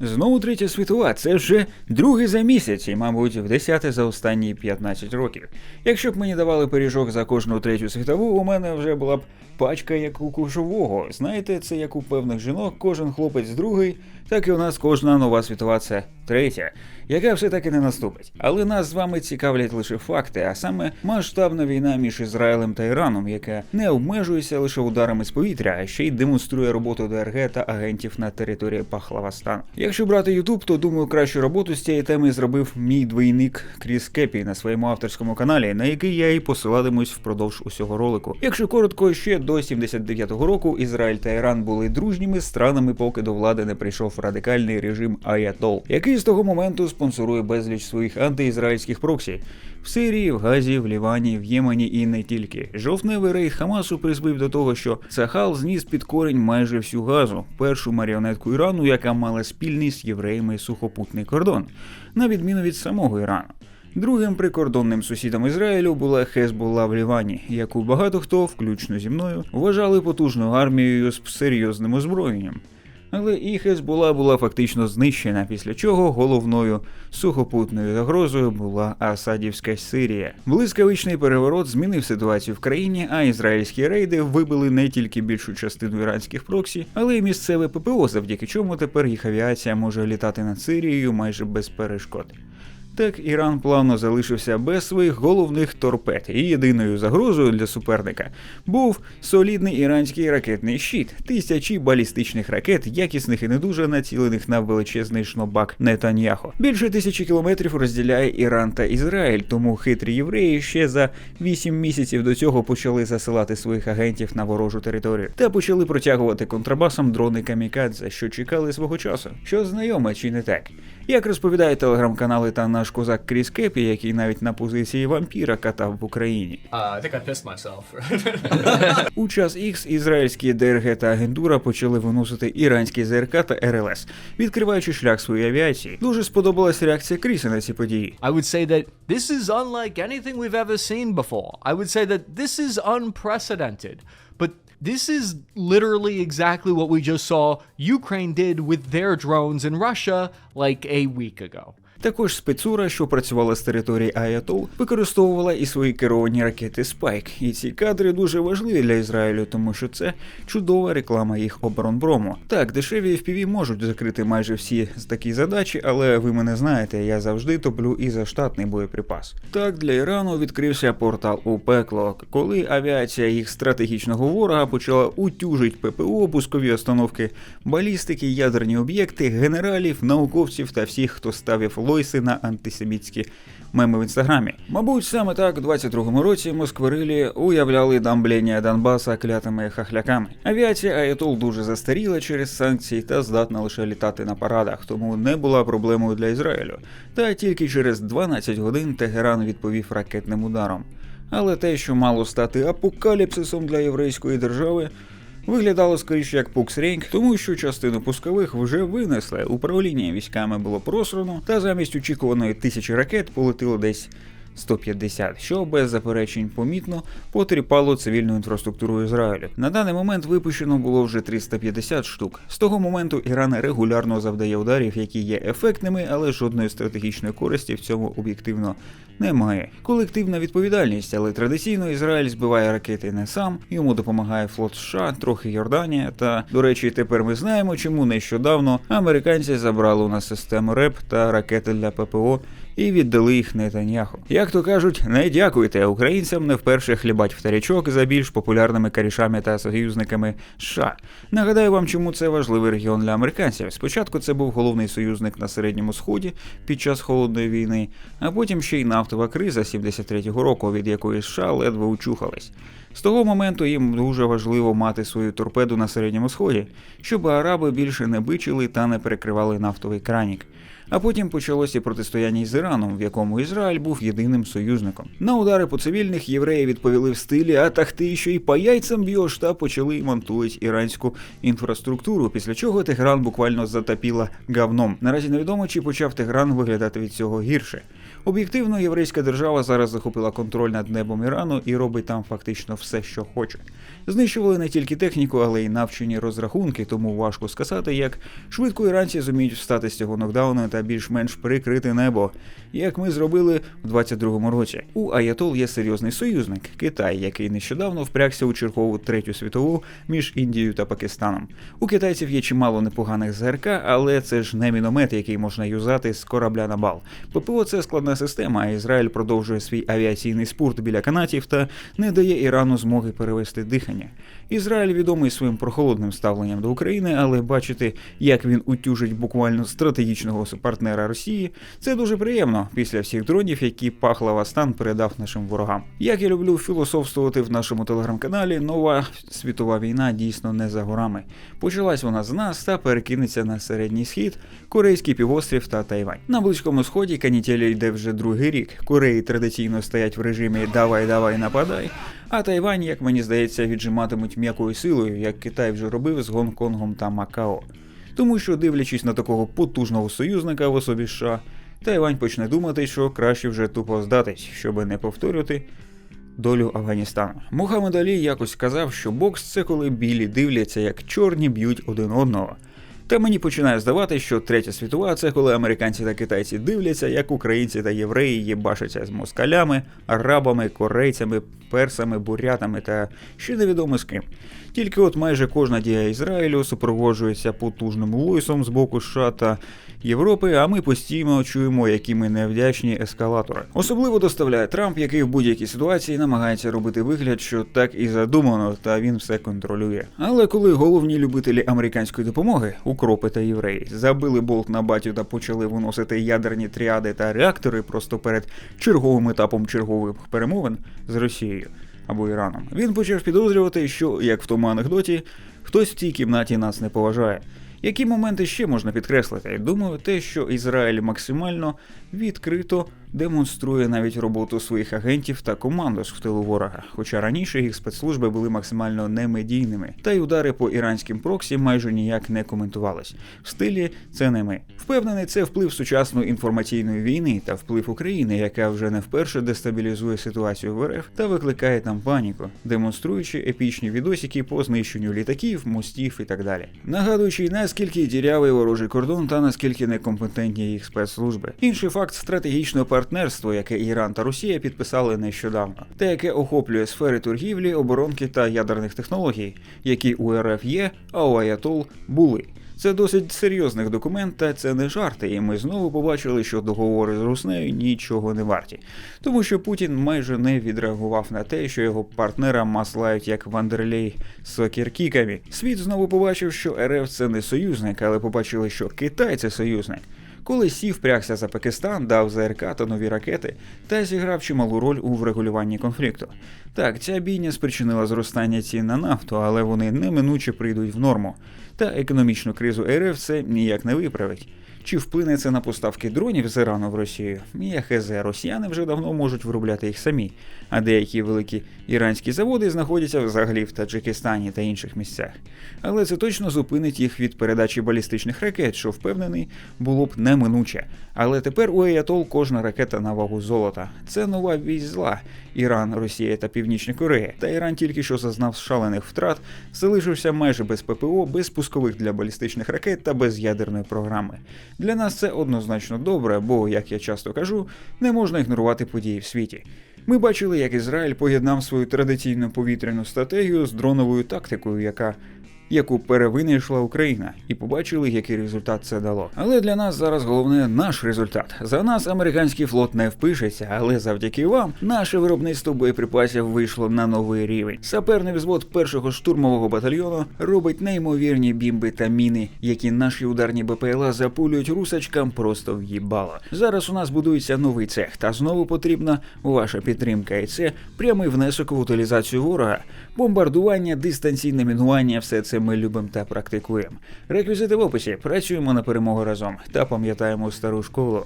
Знову третя світова, це вже другий за місяць, і, мабуть, в десяте за останні 15 років. Якщо б мені давали пиріжок за кожну третю світову, у мене вже була б пачка як у кушового. Знаєте, це як у певних жінок, кожен хлопець другий, так і у нас кожна нова світова це третя, яка все таки не наступить. Але нас з вами цікавлять лише факти, а саме масштабна війна між Ізраїлем та Іраном, яка не обмежується лише ударами з повітря, а ще й демонструє роботу ДРГ та агентів на території Пахлавастану. Якщо брати Ютуб, то думаю, кращу роботу з цієї теми зробив мій двійник Кріс Кепі на своєму авторському каналі, на який я і посилатимусь впродовж усього ролику. Якщо коротко, ще до 79-го року Ізраїль та Іран були дружніми странами, поки до влади не прийшов радикальний режим Аятол, який з того моменту спонсорує безліч своїх антиізраїльських проксі в Сирії, в Газі, в Лівані, в Ємені і не тільки. Жовтневий рейд Хамасу призвив до того, що Сахал зніс під корінь майже всю газу, першу маріонетку Ірану, яка мала спільний з євреями сухопутний кордон, на відміну від самого Ірану. Другим прикордонним сусідом Ізраїлю була Хезболла в Лівані, яку багато хто, включно зі мною, вважали потужною армією з серйозним озброєнням. Але і Хезбула була фактично знищена, після чого головною сухопутною загрозою була Асадівська Сирія. Блискавичний переворот змінив ситуацію в країні, а ізраїльські рейди вибили не тільки більшу частину іранських проксі, але й місцеве ППО, завдяки чому тепер їх авіація може літати над Сирією майже без перешкод. Так Іран плавно залишився без своїх головних торпед, і єдиною загрозою для суперника був солідний іранський ракетний щит, тисячі балістичних ракет, якісних і не дуже націлених на величезний шнобак Нетаньяхо. Більше тисячі кілометрів розділяє Іран та Ізраїль, тому хитрі євреї ще за вісім місяців до цього почали засилати своїх агентів на ворожу територію та почали протягувати контрабасом дрони камікадзе, що чекали свого часу. Що знайоме чи не так? Як розповідає телеграм-канали та наш козак Кріс Кепі, який навіть на позиції вампіра катав в Україні. Uh, I think I pissed myself. У час Х ізраїльські ДРГ та агентура почали виносити іранські ЗРК та РЛС, відкриваючи шлях своїй авіації. Дуже сподобалась реакція Кріса на ці події. I would say that this is unlike anything we've ever seen before. I would say that this is unprecedented. But this is literally exactly what we just saw Ukraine did with their drones in Russia like a week ago. Також спецура, що працювала з території Аятол, використовувала і свої керовані ракети Спайк. І ці кадри дуже важливі для Ізраїлю, тому що це чудова реклама їх оборонпрому. Так, дешеві FPV можуть закрити майже всі з такі задачі, але ви мене знаєте, я завжди топлю і за штатний боєприпас. Так для Ірану відкрився портал у пекло, коли авіація їх стратегічного ворога почала утюжить ППО, пускові установки, балістики, ядерні об'єкти, генералів, науковців та всіх, хто ставив лойси на антисемітські меми в інстаграмі. Мабуть, саме так у 22-му році москварилі уявляли дамблення Донбаса клятими хахляками. Авіація Аятол дуже застаріла через санкції та здатна лише літати на парадах, тому не була проблемою для Ізраїлю. Та тільки через 12 годин Тегеран відповів ракетним ударом. Але те, що мало стати апокаліпсисом для єврейської держави, виглядало скоріше як пуксрінг, тому що частину пускових вже винесли. Управління військами було просрано, та замість очікуваної тисячі ракет полетіло десь 150, що без заперечень помітно потріпало цивільну інфраструктуру Ізраїлю. На даний момент випущено було вже 350 штук. З того моменту Іран регулярно завдає ударів, які є ефектними, але жодної стратегічної користі в цьому об'єктивно немає. Колективна відповідальність, але традиційно Ізраїль збиває ракети не сам. Йому допомагає флот США, трохи Йорданія. Та до речі, тепер ми знаємо, чому нещодавно американці забрали у нас систему РЕП та ракети для ППО. І віддали їх Нетаньяху. Як то кажуть, не дякуйте українцям не вперше хлібать вторячок за більш популярними корішами та союзниками США. Нагадаю вам, чому це важливий регіон для американців. Спочатку це був головний союзник на середньому сході під час холодної війни, а потім ще й нафтова криза 73-го року, від якої США ледве учухались. З того моменту їм дуже важливо мати свою торпеду на середньому сході, щоб араби більше не бичили та не перекривали нафтовий кранік. А потім почалося протистояння із Іраном, в якому Ізраїль був єдиним союзником. На удари по цивільних євреї відповіли в стилі А так ти що й по яйцям б'єш та почали монтувати іранську інфраструктуру, після чого Тегран буквально затопіла говном. Наразі невідомо, чи почав Тегран виглядати від цього гірше. Об'єктивно, єврейська держава зараз захопила контроль над небом Ірану і робить там фактично все, що хоче. Знищували не тільки техніку, але й навчені розрахунки, тому важко сказати, як швидко іранці зуміють встати з цього нокдауну та більш-менш прикрити небо, як ми зробили в 22-му році. У Аятол є серйозний союзник Китай, який нещодавно впрягся у чергову третю світову між Індією та Пакистаном. У китайців є чимало непоганих ЗРК, але це ж не міномет, який можна юзати з корабля на бал. ППО це складна система, а Ізраїль продовжує свій авіаційний спорт біля канатів та не дає Ірану змоги перевести дихання. Ізраїль відомий своїм прохолодним ставленням до України, але бачити, як він утюжить буквально стратегічного партнера Росії, це дуже приємно після всіх дронів, які Пахлава Стан передав нашим ворогам. Як я люблю філософствувати в нашому телеграм-каналі, нова світова війна дійсно не за горами. Почалась вона з нас та перекинеться на середній схід, Корейський півострів та Тайвань. На близькому сході канітеля йде вже другий рік. Кореї традиційно стоять в режимі Давай, давай, нападай. А Тайвань, як мені здається, віджиматимуть м'якою силою, як Китай вже робив з Гонконгом та Макао. Тому що, дивлячись на такого потужного союзника в особі США, Тайвань почне думати, що краще вже тупо здатись, щоби не повторювати долю Афганістану. Мухаммед Алі якось сказав, що бокс це коли білі дивляться, як чорні б'ють один одного. Та мені починає здавати, що третя світова це коли американці та китайці дивляться, як українці та євреї їбашаться з москалями, арабами, корейцями, персами, бурятами та ще невідомо з ким. Тільки от майже кожна дія Ізраїлю супроводжується потужним лойсом з боку США та Європи, а ми постійно чуємо, які ми невдячні ескалатори. Особливо доставляє Трамп, який в будь-якій ситуації намагається робити вигляд, що так і задумано, та він все контролює. Але коли головні любителі американської допомоги, укропи та євреї, забили болт на батю та почали виносити ядерні тріади та реактори просто перед черговим етапом чергових перемовин з Росією або Іраном, він почав підозрювати, що як в тому анекдоті, хтось в цій кімнаті нас не поважає. Які моменти ще можна підкреслити? Думаю, те, що Ізраїль максимально відкрито демонструє навіть роботу своїх агентів та командос в тилу ворога, хоча раніше їх спецслужби були максимально немедійними, та й удари по іранським проксі майже ніяк не коментувались. В стилі це не ми. Впевнений, це вплив сучасної інформаційної війни та вплив України, яка вже не вперше дестабілізує ситуацію в РФ та викликає там паніку, демонструючи епічні відосики по знищенню літаків, мостів і так далі. Нагадуючи, наскільки дірявий ворожий кордон та наскільки некомпетентні їх спецслужби. Інший факт стратегічного партнерства, яке Іран та Росія підписали нещодавно, те, яке охоплює сфери торгівлі, оборонки та ядерних технологій, які у РФ є, а у Аятол були. Це досить серйозний документ, та це не жарти, і ми знову побачили, що договори з Руснею нічого не варті. Тому що Путін майже не відреагував на те, що його партнера маслають як Вандерлей з. Світ знову побачив, що РФ це не союзник, але побачили, що Китай це союзник. Коли Сі впрягся за Пакистан, дав ЗРК та нові ракети та зіграв чималу роль у врегулюванні конфлікту. Так, ця бійня спричинила зростання цін на нафту, але вони неминуче прийдуть в норму. Та економічну кризу РФ це ніяк не виправить. Чи вплине це на поставки дронів з Ірану в Росію? Я хз, росіяни вже давно можуть виробляти їх самі, а деякі великі іранські заводи знаходяться взагалі в Таджикистані та інших місцях. Але це точно зупинить їх від передачі балістичних ракет, що впевнений було б неминуче. Але тепер у Аятол кожна ракета на вагу золота. Це нова вісь зла. Іран, Росія та Північна Корея. Та Іран тільки що зазнав шалених втрат, залишився майже без ППО, без пускових для балістичних ракет та без ядерної програми. Для нас це однозначно добре, бо, як я часто кажу, не можна ігнорувати події в світі. Ми бачили, як Ізраїль поєднав свою традиційну повітряну стратегію з дроновою тактикою, яка яку перевинайшла Україна, і побачили, який результат це дало. Але для нас зараз головне наш результат. За нас американський флот не впишеться, але завдяки вам наше виробництво боєприпасів вийшло на новий рівень. Саперний взвод першого штурмового батальйону робить неймовірні бімби та міни, які наші ударні БПЛА запулюють русачкам просто в їбало. Зараз у нас будується новий цех, та знову потрібна ваша підтримка, і це прямий внесок в утилізацію ворога, бомбардування, дистанційне мінування, все це це ми любимо та практикуємо. Реквізити в описі. Працюємо на перемогу разом та пам'ятаємо стару школу.